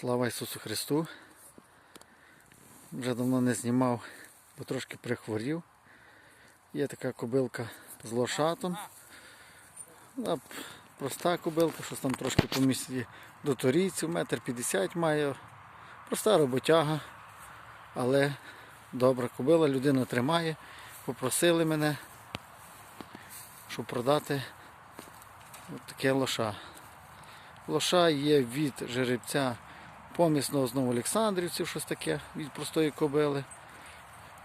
Слава Ісусу Христу. Вже давно не знімав, бо трошки прихворів. Є така кобилка з лошатом. Проста кобилка, щось там трошки по місці до торійців, метр п'ятдесят має. Проста роботяга, але добра кобила, людина тримає. Попросили мене, щоб продати от таке лоша. Лоша є від жеребця помісного знову Олександрівців, щось таке, від простої кобили.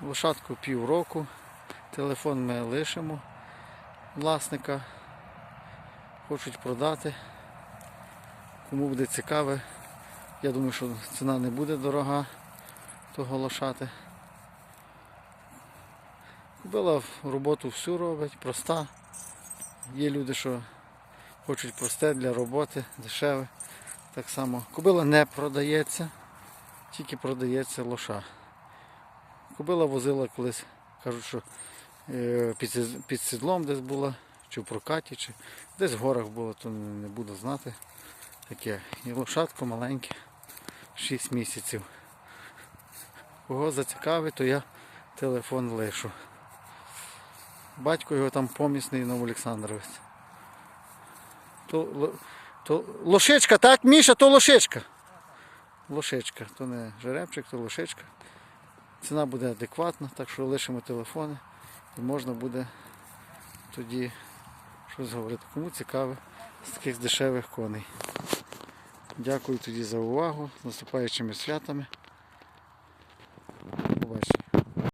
Лошадку півроку. Телефон ми лишимо власника. Хочуть продати. Кому буде цікаве, я думаю, що ціна не буде дорога того лошати. Кобила роботу всю робить, проста. Є люди, що хочуть просте для роботи, дешеве. Так само. Кобила не продається, тільки продається лоша. Кобила возила колись, кажуть, що е, під, сідлом десь була, чи в прокаті, чи десь в горах було, то не буду знати. Таке. І лошадко маленьке, 6 місяців. Кого зацікавить, то я телефон лишу. Батько його там помісний ло- то лошичка, так, Міша, то лошечка. Лошечка. то не жеребчик, то лошечка. Ціна буде адекватна, так що лишимо телефони і можна буде тоді щось говорити. Кому цікаво з таких дешевих коней. Дякую тоді за увагу. З наступаючими святами. Побачимо.